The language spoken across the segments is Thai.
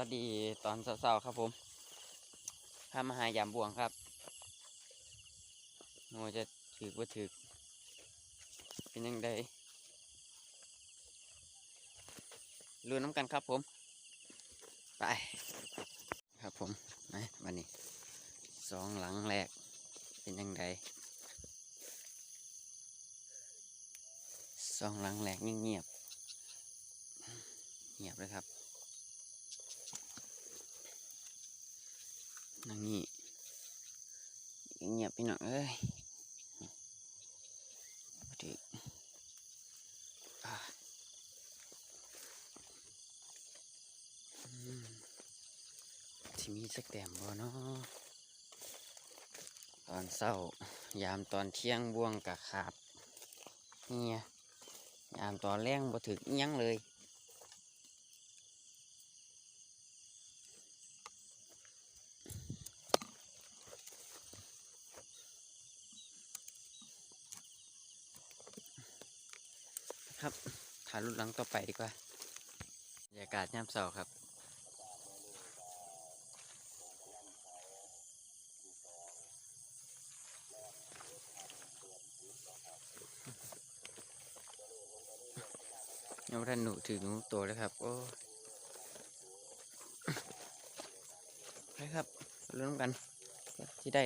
วัสดีตอนเช้าๆครับผมข้ามาหายามบวงครับโมจะถือว่าถือเป็นยังไงรู้น้ำกันครับผม ไป ครับผมนะวันนี้สองหลังแรกเป็นยังไงสองหลังแรกเงียบเงียบเลยครับ นั่งนี่เงียบพี่น้องเอ้ยบ่ถืออ่าอืมที่มีสักแต้มบ่เนาะตอนเศร้ายามตอนเที่ยงบ่วงกะขาดเนี่ยยามตอนแรงบ่ถึกยังเลย ครับถ่าย รุ่นหลังต่อไปดีกว่าบรรยากาศยามเสาร์ครับยังไม่ทันหนูถือหนูโตเลยครับ โอ้ไปครับเริ่มกันที่ได้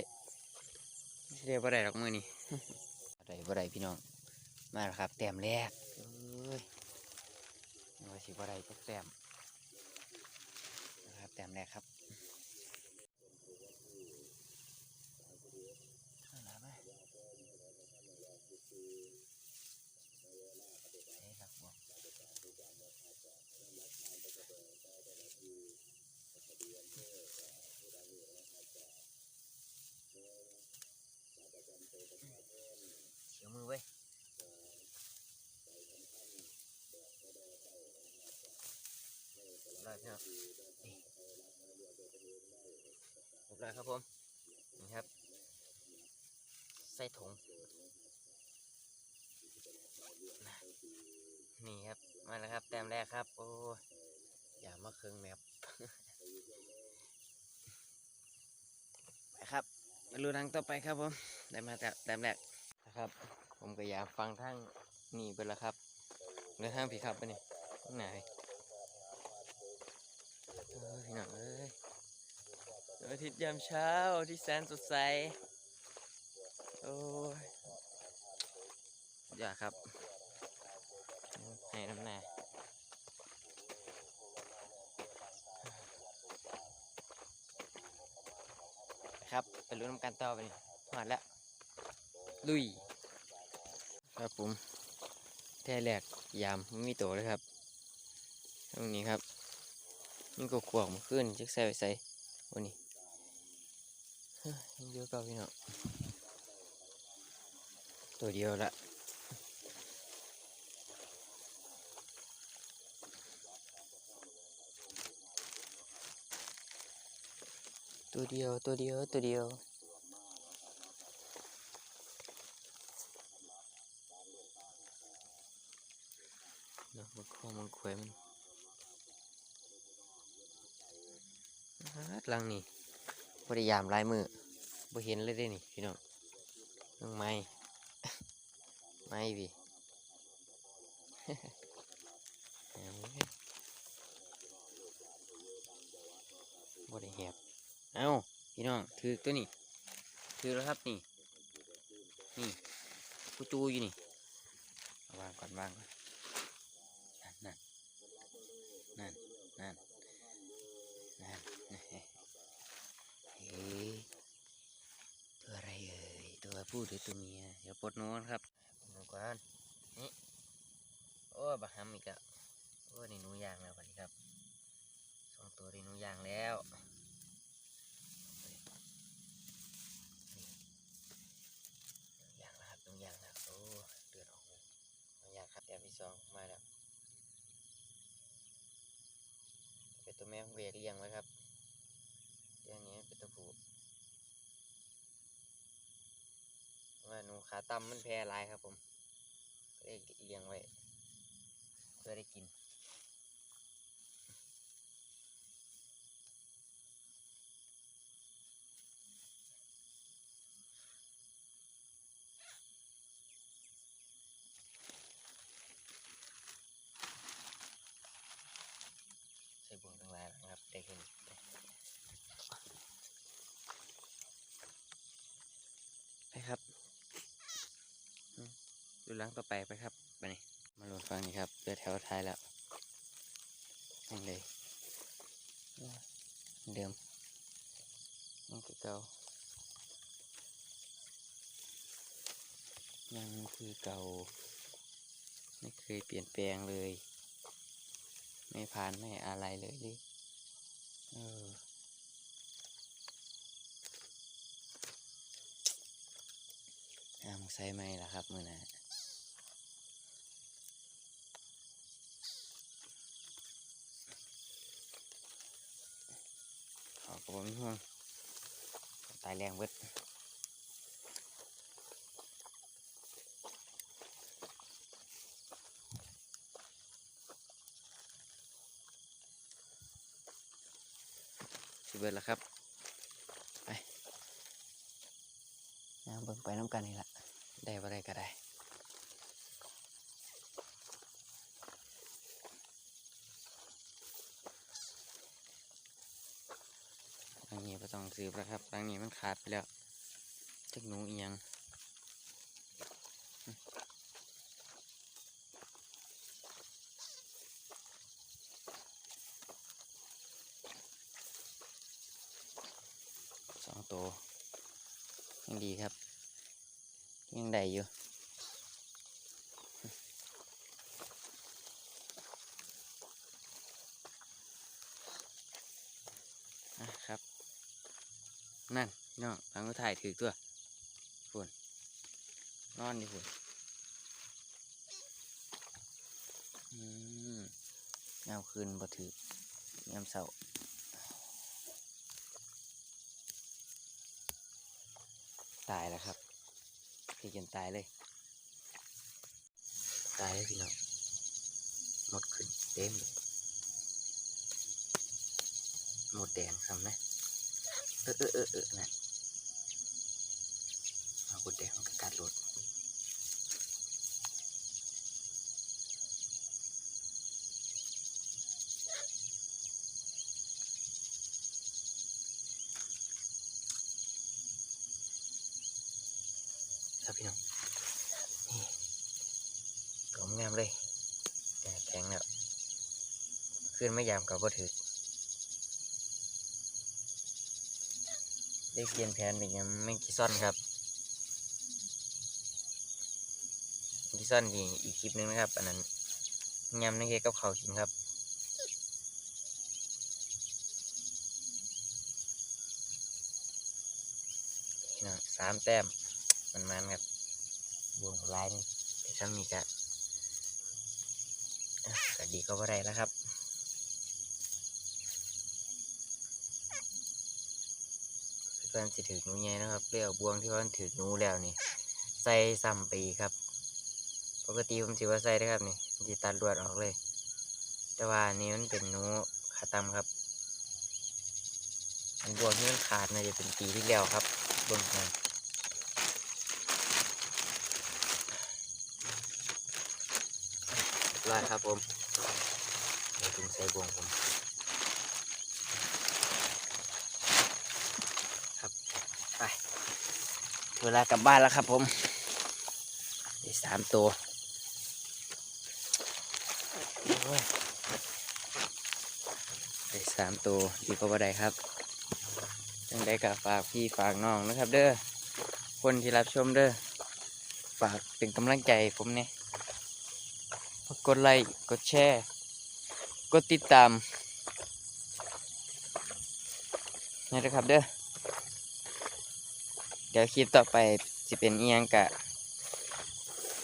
ที่ได้บ่ได้ดอกมือนี่บ่ได้บ่ได้พี่น้อง มาแล้วครับ แต้มแรกเอ้ยนึก ว่าสิบอะไรก็แต้มนะครับแต้มแรกครับเอาล่ะมาเอ้ยครับบอกเสียวมือเว้ย ได้ครับนี่เรียบร้อยครับผม นี่ครับ ใส่ถุง นี่ครับ มาแล้วครับ แต้มแรกครับ โอ้อย่ามาเครื่องแมปไปครับมาดูรังต่อไปครับผม ได้มาแต่แต้มแรกนะครับ ผมก็อยากฟังทั้งนี่ไปแล้วครับเนื้อทางผีครับไปนี่ไหน พี่น้องเอ้ยดวงอาทิตย์ยามเช้าที่แสนสดใส โอ้ยอย่าครับ ให้น้ำหน้าครับ ไปรู้น้ำกันต่อไปนี่หอดแล้ว ลุย ครับผมแท่แรกยามไม่มีโตเลยครับ ตรงนี้ครับี่ก็ขวางมาขึ้นจักใส่ไปใส่วันนี้เฮ้ยยังเยอะเก่าพี่น้องตัวเดียวละตัวเดียวตัวเดียวตัวเดียวเนาะมันคอมันควยมัน ฮั ดลังนี่พยายามลายมือบ่เห็นเลยด้นี่พี่น้องน้องไม้ไม้พี่บ่ได้แหบเอาพี่น้องถือตัวนี้ถือแล้วครับนี่นี่กูจูอยู่นี่วางก่อนวางก่อนนั่นนั่นนั่น นั่น เฮ้ยตัวอะไรเอ่ยตัว ผู้หรือตัวเมียเดี๋ยวปลดหนูก่อนครับหนูก่อนนี่โอ้บักฮัมอีกแล้วโอ้นี่นูยางแล้วสวัสดีครับสองตัวนี่นูยางแล้วนี่ยางแล้วครับนูยางแล้วโอ้เดือดออกเลยนูยางครับแต้มที่สองมาแล้วเป็นตัวแม่ของเวรเลี้ยงไว้ครับเรื่องนี้เป็นตัวผู้ว่า หนูขาต่ำมันแพ้หลายครับผมก็เลยเลี้ยงไว้เพื่อได้กิน หลังต่อไปไปครับไปนี่มาลงฟังนี่ครับเรือแถวท้ายแล้วนี่เลยเดิมมันคือเก่ายังคือเก่า ไม่เคยเปลี่ยนแปลงเลย ไม่ผ่านไม่อะไรเลยดิเอออ้าใส่ไหมล่ะครับมือหนะ กระบอกมีห่วงตายแรงเบิดสิเบิดแล้วครับ ไปย่างเบิ่งไปน้ำกันนี่ละได้บ่ได้ก็ได้ ทาง นี้ไม่ต้องซื้อแล้วครับทางนี้มันขาดไปแล้วจักหนูเอียงสองตัวยังดีครับ ยังได้อยู่อะครับ นั่นพี่น้องหลังก็ถ่ายถือตัวฝุ่นนอนดิฝุ่นอืมเงาคืนบ่ถือยามเสาตายแล้วครับพี่จนตายเลย ตายเลยพี่น้องหมดขึ้นเต็มเลยหมดแดงซ้ำนะ เออเออเออเออนั่นเอากุดแดงมันก็กัดรถครับพี่น้องนี่กลมงามเลยแกะแข็งแล้วขึ้นไม่ยามกับว่าถือ ได้เปลี่ยนแผนเป็นยังไม่กี่ซ่อนครับกี่ซ่อนอีกอีกคลิปนึงนะครับ อันนั้นยำนักเก็กับเขากินครับนะสามแต้มมันมันครับบวงลายนี่แต่ถ้ามีกะอะก็ดีก็ว่าได้แล้วครับ เพื่อนสิถือหนูใหญ่นะครับเรียกบวงที่ว่ามันถือหนูแล้วนี่ ใส่ซ้ำปีครับ ปกติผมถือว่าใส่นะครับนี่มันสิตัดลวดออกเลย แต่ว่านี้มันเป็นหนูขาตำครับอันบวงที่มันขาดน่าจะเป็นปีที่แล้วครับบิ่งมาเรียบร้ครับผมเดี๋ยวถึงใส่บวงผม ไป เวลากลับบ้านแล้วครับผมได้สามตัวอ้ยได้สามตัวดีกว่าบ่ได้ครับยังได้กับฝากพี่ฝากน้องนะครับ เด้อคนที่รับชมเด้อฝากเป็นกำลังใจผมเนี่ยกดไลค์กดแชร์กดติดตามนี่นะครับเด้อ เดี๋ยวคลิปต่อไปจะเป็นเอียงกะ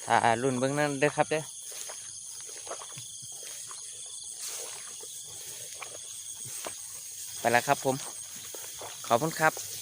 ถ้ารุ่นเบื้องนั้นเด้อครับเด้อไปแล้วครับผม ขอบคุณครับ